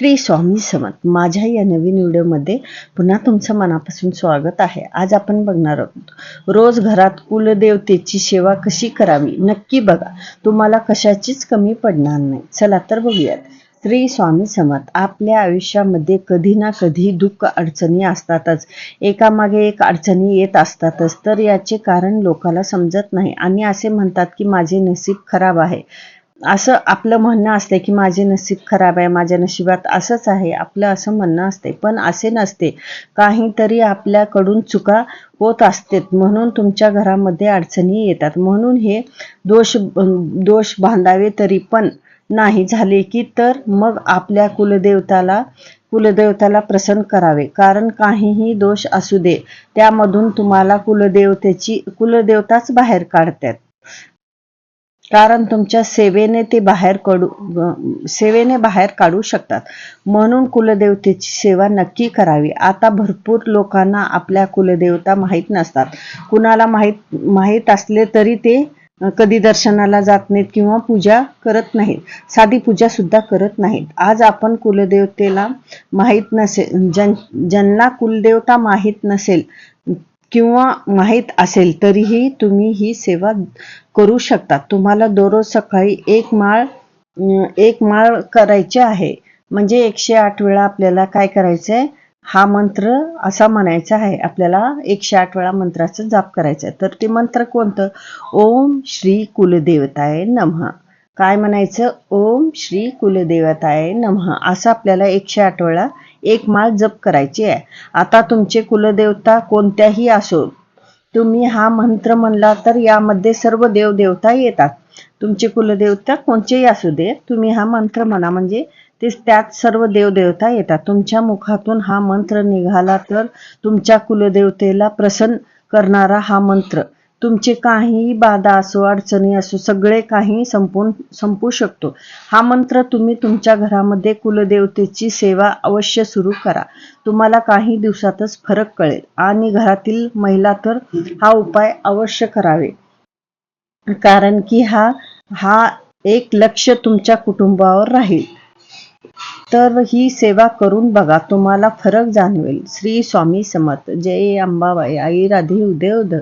श्री स्वामी समर्थ. माझ्या या नवीन व्हिडिओमध्ये पुन्हा तुमचं मनापासून स्वागत आहे. आज आपण बघणार आहोत रोज घरात कुलदेवतेची सेवा कशी करावी? नक्की बघा. तुम्हाला कशाचीच कमी पडणार नाही. चला तर बघूयात. श्री स्वामी समर्थ आपल्या आयुष्यामध्ये कधी ना कधी दुःख अडचणी असतातच. एकामागे एक अडचणी येत असतातच. तर याचे कारण लोकाला समजत नाही. आणि असे म्हणतात की माझे नसीब खराब आहे. असं आपलं म्हणणं असते की माझे नसीब खराब आहे माझ्या नशिबात असंच आहे आपलं असं म्हणणं असते पण असे नसते. काहीतरी आपल्याकडून चुका होत असतेत. म्हणून तुमच्या घरामध्ये अडचणी येतात. म्हणून हे दोष दोष बांधावे तरी पण नाही. झाले की तर मग आपल्या कुलदेवताला कुलदेवताला प्रसन्न करावे. कारण काहीही दोष असू दे. त्यामधून तुम्हाला कुलदेवतेची कुलदेवताच बाहेर काढतात. कारण तुमच्या सेवेने ते बाहेर काढू सेवेने बाहेर काढू शकतात. म्हणून कुलदेवतेची सेवा नक्की करावी. आता भरपूर लोकांना आपल्या कुलदेवता माहीत नसतात. कुणाला माहीत माहीत असले तरी ते कधी दर्शनाला जात नाहीत किंवा पूजा करत नाहीत. साधी पूजा सुद्धा करत नाहीत. आज आपण कुलदेवतेला माहीत नसेल जन ज्यांना कुलदेवता माहीत नसेल किंवा माहीत असेल तरीही तुम्ही ही सेवा करू शकता तुम्हाला दररोज सकाळी एक माळ एक माळ करायची आहे. म्हणजे एकशे आठ वेळा आपल्याला काय करायचं आहे हा मंत्र असा म्हणायचा आहे. आपल्याला एकशे आठ वेळा मंत्राचा जाप करायचा आहे तर ते मंत्र कोणतं? ओम श्री कुलदेवताय नमः. काय म्हणायचं? ओम श्री कुलदेवताय नमः. असं आपल्याला एकशे आठ वेळा एक माळ जप करायची आहे. आता तुमचे कुलदेवता कोणत्याही असो तुम्ही हा मंत्र म्हणला तर यामध्ये सर्व देवदेवता येतात. तुमचे कुलदेवता कोणचेही असू दे तुम्ही हा मंत्र म्हणा. म्हणजे ते त्यात सर्व देवदेवता येतात. तुमच्या मुखातून हा मंत्र निघाला तर तुमच्या कुलदेवतेला प्रसन्न करणारा हा मंत्र. तुमचे काही बाधा असो अडचणी असो सगळे काही संपून संपू शकतो. हा मंत्र तुम्ही तुमच्या घरामध्ये कुलदेवतेची सेवा अवश्य सुरू करा. तुम्हाला काही दिवसातच फरक कळेल. आणि घरातील महिला तर हा उपाय अवश्य करावे. कारण की हा हा एक लक्ष तुमच्या कुटुंबावर राहील. तर ही सेवा करून बघा तुम्हाला फरक जाणवेल. श्री स्वामी समर्थ. जय अंबाबाई. आई राधे उदय उदय.